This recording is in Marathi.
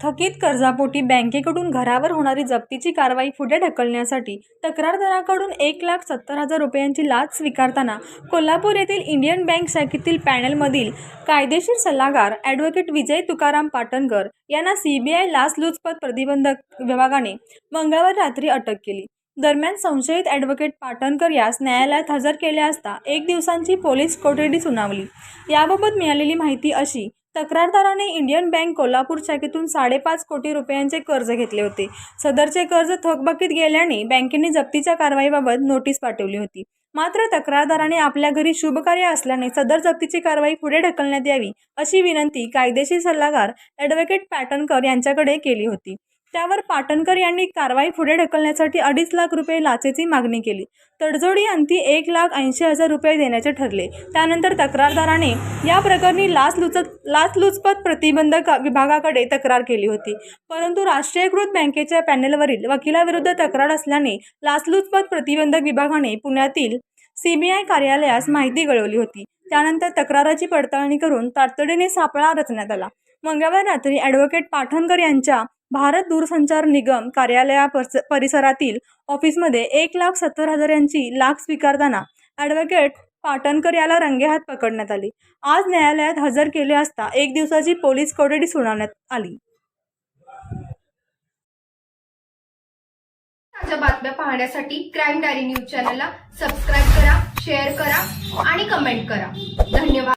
थकीत कर्जापोटी बँकेकडून घरावर होणारी जप्तीची कारवाई पुढे ढकलण्यासाठी तक्रारदाराकडून एक लाख सत्तर हजार रुपयांची लाच स्वीकारताना कोल्हापूर येथील इंडियन बँक शाखेतील पॅनलमधील कायदेशीर सल्लागार ॲडव्होकेट विजय तुकाराम पाटणकर यांना सीबीआय लाचलुचपत प्रतिबंधक विभागाने मंगळवारी रात्री अटक केली. दरम्यान संशयित ॲडव्होकेट पाटणकर यास न्यायालयात हजर केले असता एक दिवसांची पोलीस कोठडी सुनावली. याबाबत मिळालेली माहिती अशी तक्रारदाराने इंडियन बँक कोल्हापूर शाखेतून साडेपाच कोटी रुपयांचे कर्ज घेतले होते. सदरचे कर्ज थकबकीत गेल्याने बँकेने जप्तीच्या कारवाईबाबत नोटीस पाठवली होती. मात्र तक्रारदाराने आपल्या घरी शुभकार्य असल्याने सदर जप्तीची कारवाई पुढे ढकलण्यात यावी अशी विनंती कायदेशीर सल्लागार ॲडव्होकेट पॅटर्नकर यांच्याकडे केली होती. त्यावर पाटणकर यांनी कारवाई पुढे ढकलण्यासाठी अडीच लाख रुपये लाचेची मागणी केली. तडजोडी अंती एक लाख ऐंशी हजार रुपये देण्याचे ठरले. त्यानंतर तक्रारदाराने या प्रकरणी लाचलुचत लाचलुचपत प्रतिबंधक विभागाकडे तक्रार केली होती. परंतु राष्ट्रीयकृत बँकेच्या पॅनेलवरील वकिलाविरुद्ध तक्रार असल्याने लाचलुचपत प्रतिबंधक विभागाने पुण्यातील सीबीआय कार्यालयास माहिती कळवली होती. त्यानंतर तक्राराची पडताळणी करून तातडीने सापळा रचण्यात आला. मंगळवार रात्री ॲडव्होकेट पाठणकर यांच्या भारत दूरसंचार निगम कार्यालया परिसरातील ऑफिसमध्ये एक लाख सत्तर हजार यांची लाख स्वीकारताना ॲडव्होकेट पाटणकर याला रंगेहात पकडण्यात आले. आज न्यायालयात हजर केले असता एक दिवसाची पोलीस कोठडी सुनावण्यात आली. ताज्या बातम्या पाहण्यासाठी क्राईम डायरी न्यूज चॅनलला सबस्क्राईब करा शेअर करा आणि कमेंट करा. धन्यवाद.